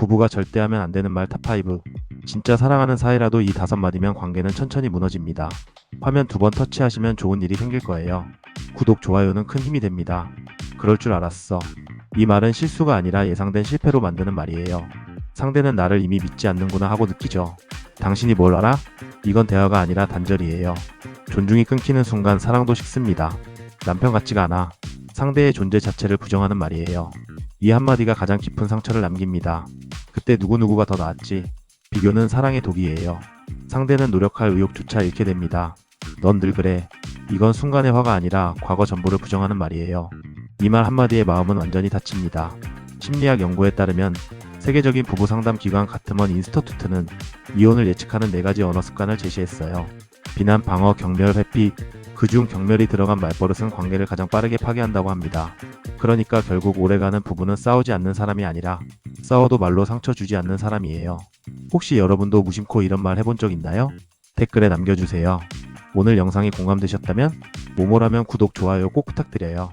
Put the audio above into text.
부부가 절대 하면 안 되는 말 탑5. 진짜 사랑하는 사이라도 이 다섯 마디면 관계는 천천히 무너집니다. 화면 두 번 터치하시면 좋은 일이 생길 거예요. 구독, 좋아요는 큰 힘이 됩니다. 그럴 줄 알았어. 이 말은 실수가 아니라 예상된 실패로 만드는 말이에요. 상대는 나를 이미 믿지 않는구나 하고 느끼죠. 당신이 뭘 알아? 이건 대화가 아니라 단절이에요. 존중이 끊기는 순간 사랑도 식습니다. 남편 같지가 않아. 상대의 존재 자체를 부정하는 말이에요. 이 한마디가 가장 깊은 상처를 남깁니다. 그때 누구누구가 더 나았지. 비교는 사랑의 독이에요. 상대는 노력할 의욕조차 잃게 됩니다. 넌 늘 그래. 이건 순간의 화가 아니라 과거 전부를 부정하는 말이에요. 이 말 한마디에 마음은 완전히 다칩니다. 심리학 연구에 따르면 세계적인 부부 상담 기관 가트먼 인스터투트는 이혼을 예측하는 네 가지 언어 습관을 제시했어요. 비난, 방어, 경멸, 회피, 그중 경멸이 들어간 말버릇은 관계를 가장 빠르게 파괴한다고 합니다. 그러니까 결국 오래가는 부부는 싸우지 않는 사람이 아니라 싸워도 말로 상처 주지 않는 사람이에요. 혹시 여러분도 무심코 이런 말 해본 적 있나요? 댓글에 남겨주세요. 오늘 영상이 공감되셨다면 모모라면 구독, 좋아요 꼭 부탁드려요.